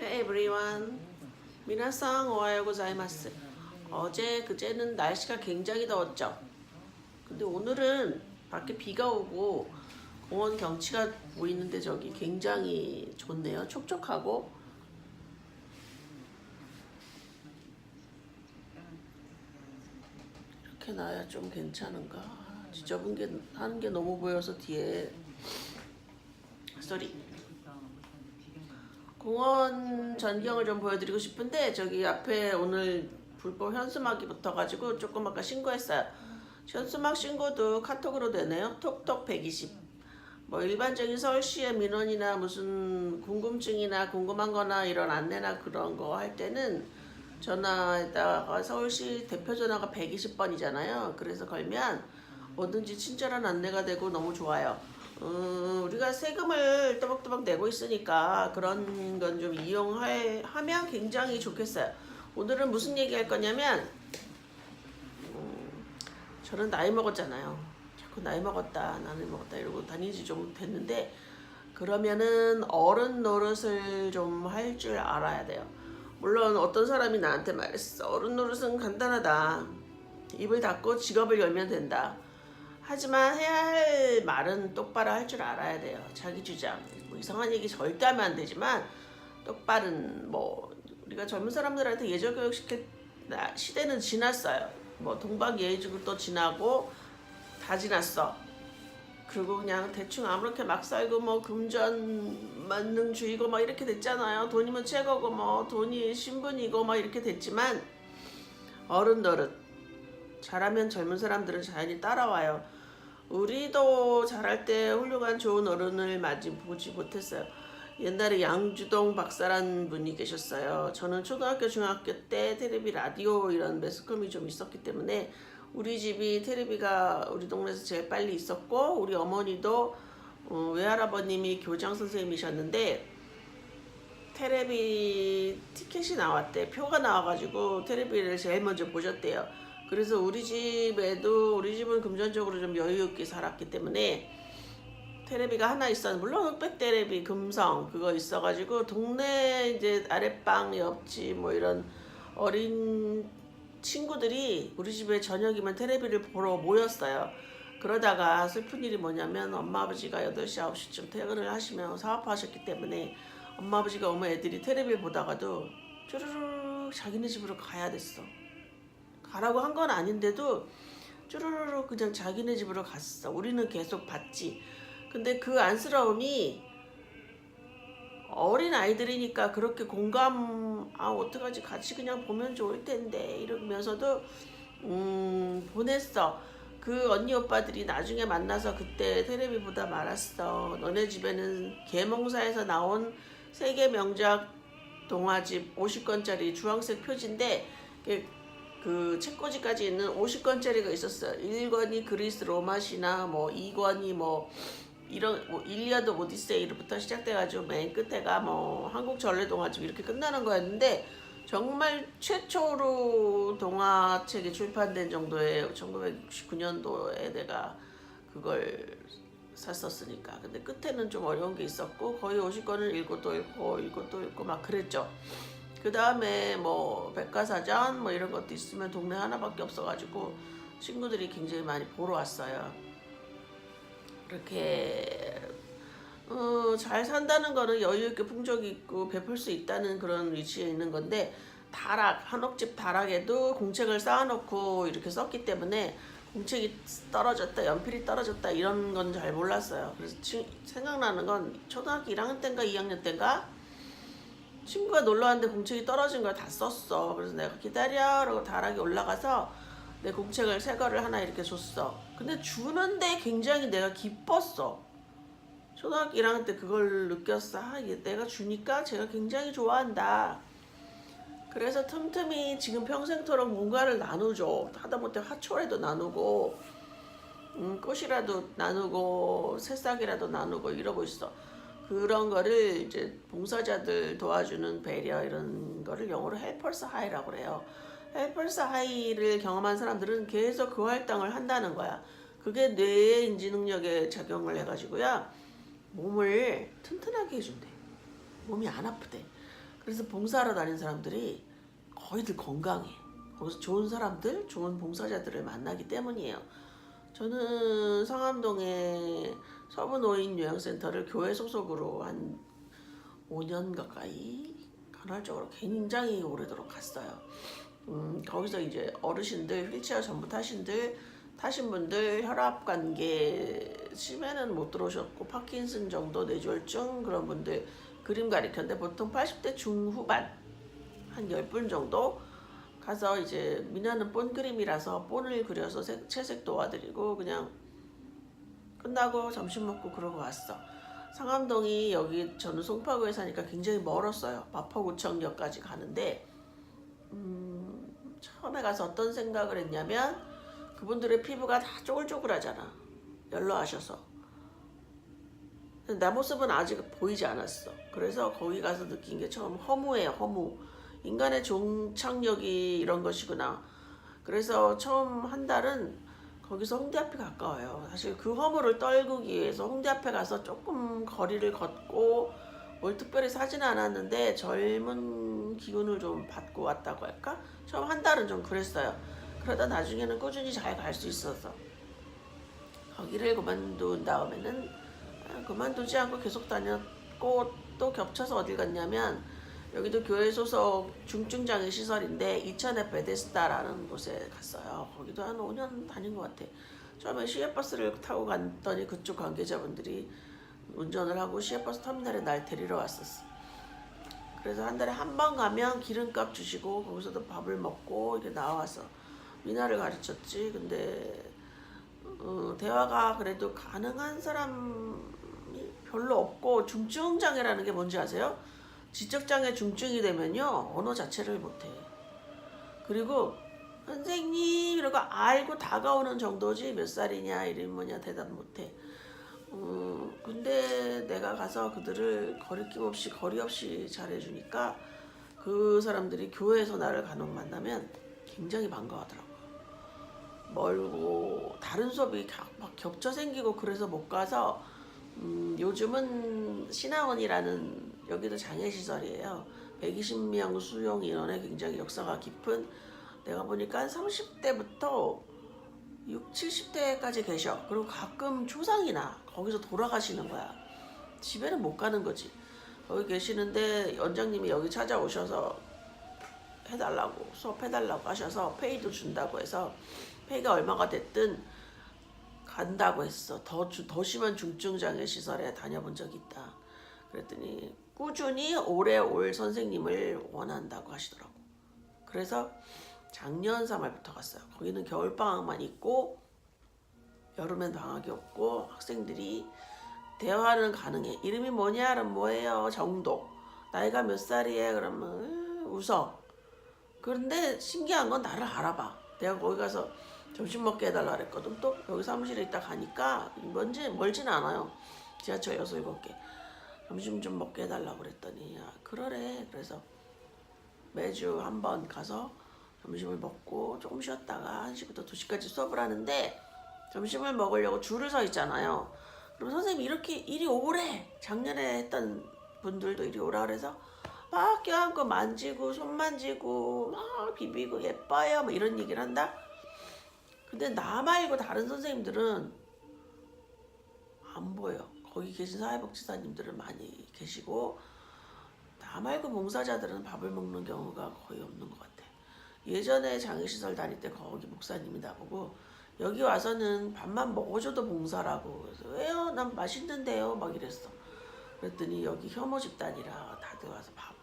Hey everyone. 미나상 오하요고자이마스. 어제 그제는 날씨가 굉장히 더웠죠. 근데 오늘은 밖에 비가 오고 공원 경치가 보이는데 저기 굉장히 좋네요. 촉촉하고 이렇게 나야 좀 괜찮은가. 지저분 게 하는 게 너무 보여서 뒤에 쏘리 공원 전경을 좀 보여드리고 싶은데 저기 앞에 오늘 불법 현수막이 붙어가지고 조금 아까 신고했어요. 현수막 신고도 카톡으로 되네요. 톡톡 120. 뭐 일반적인 서울시의 민원이나 무슨 궁금증이나 궁금한 거나 이런 안내나 그런 거 할 때는 전화에다가 서울시 대표 전화가 120번이잖아요. 그래서 걸면 뭐든지 친절한 안내가 되고 너무 좋아요. 음, 우리가 세금을 또박또박 내고 있으니까 그런 건 좀 이용하면 굉장히 좋겠어요. 오늘은 무슨 얘기 할 거냐면, 음, 저는 나이 먹었잖아요. 자꾸 나이 먹었다, 나는 먹었다 이러고 다니지 좀 됐는데, 그러면은 어른 노릇을 좀 할 줄 알아야 돼요. 물론 어떤 사람이 나한테 말했어. 어른 노릇은 간단하다. 입을 닫고 직업을 열면 된다. 하지만 해야 할 말은 똑바로 할 줄 알아야 돼요. 자기 주장. 뭐 이상한 얘기 절대 하면 안 되지만 똑바른 뭐 우리가 젊은 사람들한테 예절 교육 시킬 나- 시대는 지났어요. 뭐 동방 예의지국도 지나고 다 지났어. 그리고 그냥 대충 아무렇게 막 살고 뭐 금전 만능주의고 막 이렇게 됐잖아요. 돈이면 최고고 뭐 돈이 신분이고 막 이렇게 됐지만 어른 노릇 잘하면 젊은 사람들은 자연히 따라와요. 우리도 잘할 때 훌륭한 좋은 어른을 맞이 보지 못했어요. 옛날에 양주동 박사란 분이 계셨어요. 저는 초등학교, 중학교 때 테레비, 라디오 이런 매스컴이 좀 있었기 때문에 우리 집이 테레비가 우리 동네에서 제일 빨리 있었고 우리 어머니도 어, 외할아버님이 교장 선생님이셨는데 테레비 티켓이 나왔대. 표가 나와가지고 테레비를 제일 먼저 보셨대요. 그래서 우리 집에도 우리 집은 금전적으로 좀 여유 있게 살았기 때문에 테레비가 하나 있었. 물론 흑백 테레비 금성 그거 있어가지고 동네 이제 아랫방 옆집 뭐 이런 어린 친구들이 우리 집에 저녁이면 테레비를 보러 모였어요. 그러다가 슬픈 일이 뭐냐면 엄마 아버지가 8시 9시쯤 퇴근을 하시면 사업하셨기 때문에 엄마 아버지가 오면 애들이 테레비 보다가도 쭈르르 자기네 집으로 가야 됐어. 가라고 한 건 아닌데도 쭈르르 그냥 자기네 집으로 갔어. 우리는 계속 봤지. 근데 그 안쓰러움이 어린 아이들이니까 그렇게 공감 아 어떡하지 같이 그냥 보면 좋을 텐데 이러면서도 음 보냈어. 그 언니 오빠들이 나중에 만나서 그때 테레비 보다 말았어. 너네 집에는 계몽사에서 나온 세계 명작 동화집 50권짜리 주황색 표지인데 그 책꽂이까지 있는 50권짜리가 있었어요. 1권이 그리스 로마 신화, 뭐 2권이 뭐 이런 뭐 일리아드 오디세이로부터 시작돼가지고 맨 끝에가 뭐 한국 전래 동화집 이렇게 끝나는 거였는데 정말 최초로 동화책이 출판된 정도의 1969년도에 내가 그걸 샀었으니까 근데 끝에는 좀 어려운 게 있었고 거의 50권을 읽고 또 읽고 읽고 또 읽고 막 그랬죠. 그 다음에 뭐 백과사전 뭐 이런 것도 있으면 동네 하나밖에 없어가지고 친구들이 굉장히 많이 보러 왔어요. 이렇게 어, 잘 산다는 거는 여유 있게 풍족이 있고 베풀 수 있다는 그런 위치에 있는 건데 다락 한옥집 다락에도 공책을 쌓아놓고 이렇게 썼기 때문에 공책이 떨어졌다 연필이 떨어졌다 이런 건 잘 몰랐어요. 그래서 치, 생각나는 건 초등학교 1학년 때인가 2학년 때인가 친구가 놀러 왔는데 공책이 떨어진 걸 다 썼어. 그래서 내가 기다려. 라고 다락에 올라가서 내 공책을 새 거를 하나 이렇게 줬어. 근데 주는데 굉장히 내가 기뻤어. 초등학교 1학년 때 그걸 느꼈어. 아, 얘 내가 주니까 제가 굉장히 좋아한다. 그래서 틈틈이 지금 평생토록 뭔가를 나누죠. 하다못해 화초라도 나누고, 음, 꽃이라도 나누고, 새싹이라도 나누고 이러고 있어. 그런 거를 이제 봉사자들 도와주는 배려 이런 거를 영어로 헬퍼스 하이라고 그래요. 헬퍼스 하이를 경험한 사람들은 계속 그 활동을 한다는 거야. 그게 뇌의 인지 능력에 작용을 해가지고요. 몸을 튼튼하게 해준대. 몸이 안 아프대. 그래서 봉사하러 다니는 사람들이 거의들 건강해. 거기서 좋은 사람들, 좋은 봉사자들을 만나기 때문이에요. 저는 상암동의 서부 노인 요양센터를 교회 소속으로 한 5년 가까이 간헐적으로 굉장히 오래도록 갔어요. 음, 거기서 이제 어르신들, 휠체어 전부 타신들, 타신 분들 혈압 관계 심해는 못 들어오셨고 파킨슨 정도 뇌졸중 그런 분들 그림 가리켰는데 보통 80대 중후반 한 10분 정도 가서 이제 미나는 본 그림이라서 본을 그려서 색- 채색 도와드리고 그냥 끝나고 점심 먹고 그러고 왔어. 상암동이 여기 저는 송파구에 사니까 굉장히 멀었어요. 마포구청역까지 가는데 음, 처음에 가서 어떤 생각을 했냐면 그분들의 피부가 다 쪼글쪼글하잖아. 연로하셔서. 내 모습은 아직 보이지 않았어. 그래서 거기 가서 느낀 게 처음 허무예요, 허무. 인간의 종착역이 이런 것이구나. 그래서 처음 한 달은 거기서 홍대 앞이 가까워요. 사실 그 허무를 떨구기 위해서 홍대 앞에 가서 조금 거리를 걷고 뭘 특별히 사지는 않았는데 젊은 기운을 좀 받고 왔다고 할까? 처음 한 달은 좀 그랬어요. 그러다 나중에는 꾸준히 잘 갈 수 있어서 거기를 그만둔 다음에는 아, 그만두지 않고 계속 다녔고 또 겹쳐서 어딜 갔냐면 여기도 교회 소속 중증장애 시설인데 이천의 베데스다라는 곳에 갔어요. 거기도 한 5년 다닌 것 같아. 처음에 시외버스를 타고 갔더니 그쪽 관계자분들이 운전을 하고 시외버스 터미널에 날 데리러 왔었어. 그래서 한 달에 한 번 가면 기름값 주시고 거기서도 밥을 먹고 이렇게 나와서 미나를 가르쳤지. 근데 어, 대화가 그래도 가능한 사람이 별로 없고 중증장애라는 게 뭔지 아세요? 지적장애 중증이 되면요 언어 자체를 못해. 그리고 선생님 이러고 알고 다가오는 정도지 몇 살이냐 이름이 뭐냐 대답 못해. 음, 근데 내가 가서 그들을 거리낌 없이 거리 없이 잘해주니까 그 사람들이 교회에서 나를 간혹 만나면 굉장히 반가워하더라고. 멀고 다른 수업이 겹쳐 생기고 그래서 못 가서 음, 요즘은 신화원이라는 여기도 장애시설이에요. 120명 수용 인원에 굉장히 역사가 깊은 내가 보니까 30대부터 6, 70대까지 계셔. 그리고 가끔 초상이나 거기서 돌아가시는 거야. 집에는 못 가는 거지. 거기 계시는데 원장님이 여기 찾아오셔서 해달라고 수업해달라고 하셔서 페이도 준다고 해서 페이가 얼마가 됐든 간다고 했어. 더, 주- 더 심한 중증장애 시설에 다녀본 적이 있다. 그랬더니 꾸준히 오래 올 선생님을 원한다고 하시더라고. 그래서 작년 3월부터 갔어요. 거기는 겨울방학만 있고 여름엔 방학이 없고 학생들이 대화는 가능해. 이름이 뭐냐? 그럼 뭐예요? 정도. 나이가 몇 살이에요? 그러면 으, 웃어. 그런데 신기한 건 나를 알아봐. 내가 거기 가서 점심 먹게 해달라 그랬거든. 또 여기 사무실에 있다 가니까 뭔지 멀진 않아요. 지하철 여섯 일곱 개. 점심 좀 먹게 해달라고 그랬더니 야 그러래. 그래서 매주 한 번 가서 점심을 먹고 조금 쉬었다가 1시부터 2시까지 수업을 하는데 점심을 먹으려고 줄을 서 있잖아요. 그럼 선생님이 이렇게 이리 오래. 작년에 했던 분들도 이리 오라 그래서 막 껴안고 만지고 손 만지고 막 비비고 예뻐요 뭐 이런 얘기를 한다. 근데 나 말고 다른 선생님들은 안 보여. 거기 계신 사회복지사님들은 많이 계시고 나 말고 봉사자들은 밥을 먹는 경우가 거의 없는 것 같아. 예전에 장애시설 다닐 때 거기 목사님이 나보고 여기 와서는 밥만 먹어줘도 봉사라고 그래서 왜요? 난 맛있는데요 막 이랬어. 그랬더니 여기 혐오 집단이라 다들 와서 밥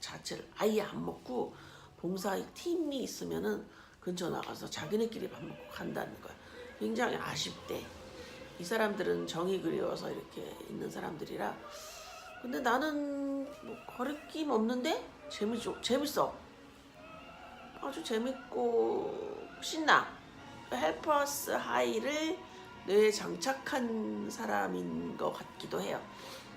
자체를 아예 안 먹고 봉사 팀이 있으면은 근처 나가서 자기네끼리 밥 먹고 간다는 거야. 굉장히 아쉽대. 이 사람들은 정이 그리워서 이렇게 있는 사람들이라. 근데 나는 뭐 거리낌 없는데 재밌어. 재밌어. 아주 재밌고 신나. 헬퍼스 하이를 뇌에 장착한 사람인 것 같기도 해요.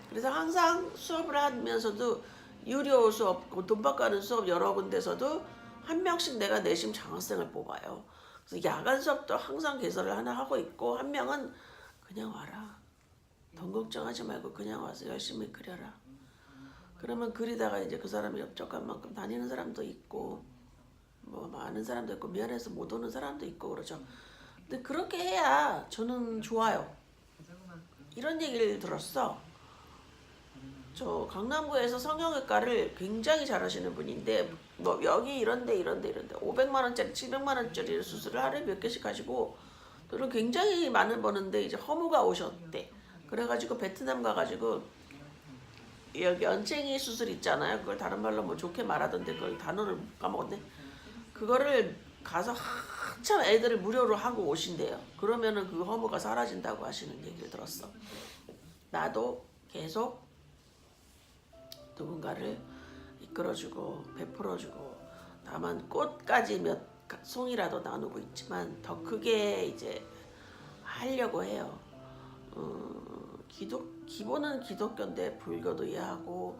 그래서 항상 수업을 하면서도 유료 수업, 그돈 받고 하는 수업 여러 군데서도 한 명씩 내가 내심 장학생을 뽑아요. 그래서 야간 수업도 항상 개설을 하나 하고 있고 한 명은 그냥 와라. 돈 걱정하지 말고 그냥 와서 열심히 그려라. 그러면 그리다가 이제 그 사람이 엽적한 만큼 다니는 사람도 있고 뭐 많은 사람도 있고 미안해서 못 오는 사람도 있고 그러죠. 근데 그렇게 해야 저는 좋아요. 이런 얘기를 들었어. 저 강남구에서 성형외과를 굉장히 잘하시는 분인데 뭐 여기 이런데 이런데 이런데 500만 원짜리 700만 원짜리 수술을 하루에 몇 개씩 하시고 돈을 굉장히 많은 버는데 이제 허무가 오셨대. 그래가지고 베트남 가가지고 여기 연쟁이 수술 있잖아요. 그걸 다른 말로 뭐 좋게 말하던데 그걸 단어를 까먹었네. 그거를 가서 한참 애들을 무료로 하고 오신대요. 그러면은 그 허무가 사라진다고 하시는 얘기를 들었어. 나도 계속 누군가를 이끌어주고 베풀어주고 다만 꽃까지 몇 송이라도 나누고 있지만 더 크게 이제 하려고 해요. 어, 기독 기본은 기독교인데 불교도 이해하고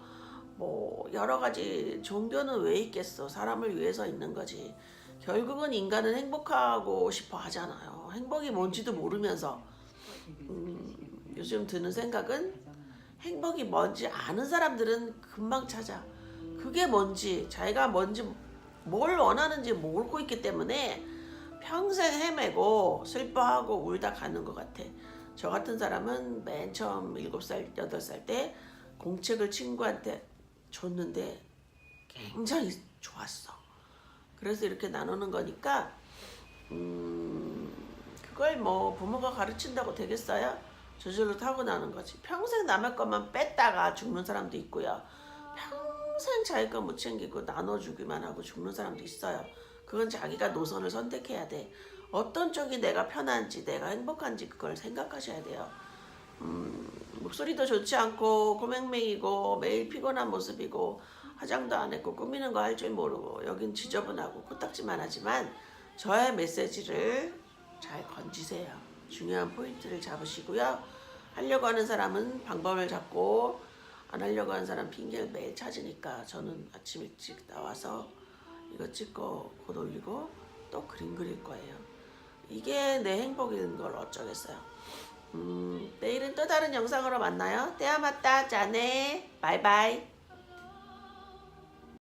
뭐 여러 가지 종교는 왜 있겠어? 사람을 위해서 있는 거지. 결국은 인간은 행복하고 싶어 하잖아요. 행복이 뭔지도 모르면서 음, 요즘 드는 생각은 행복이 뭔지 아는 사람들은 금방 찾아. 그게 뭔지, 자기가 뭔지, 뭘 원하는지 모르고 있기 때문에 평생 헤매고 슬퍼하고 울다 가는 것 같아. 저 같은 사람은 맨 처음 7살, 8살 때 공책을 친구한테 줬는데 굉장히 좋았어. 그래서 이렇게 나누는 거니까, 음, 그걸 뭐 부모가 가르친다고 되겠어요? 저절로 타고나는 거지. 평생 남의 것만 뺐다가 죽는 사람도 있고요. 평생 자기 거 못 챙기고 나눠주기만 하고 죽는 사람도 있어요. 그건 자기가 노선을 선택해야 돼. 어떤 쪽이 내가 편한지, 내가 행복한지 그걸 생각하셔야 돼요. 음, 목소리도 좋지 않고 고맹맹이고 매일 피곤한 모습이고 화장도 안 했고 꾸미는 거 할 줄 모르고 여긴 지저분하고 코딱지만 하지만 저의 메시지를 잘 건지세요. 중요한 포인트를 잡으시고요. 하려고 하는 사람은 방법을 잡고 안 하려고 하는 사람 핑계를 매일 찾으니까 저는 아침 일찍 나와서 이거 찍고 곧 올리고 또 그림 그릴 거예요. 이게 내 행복인 걸 어쩌겠어요. 음, 내일은 또 다른 영상으로 만나요. 때야 맞다. 짜네. 바이바이.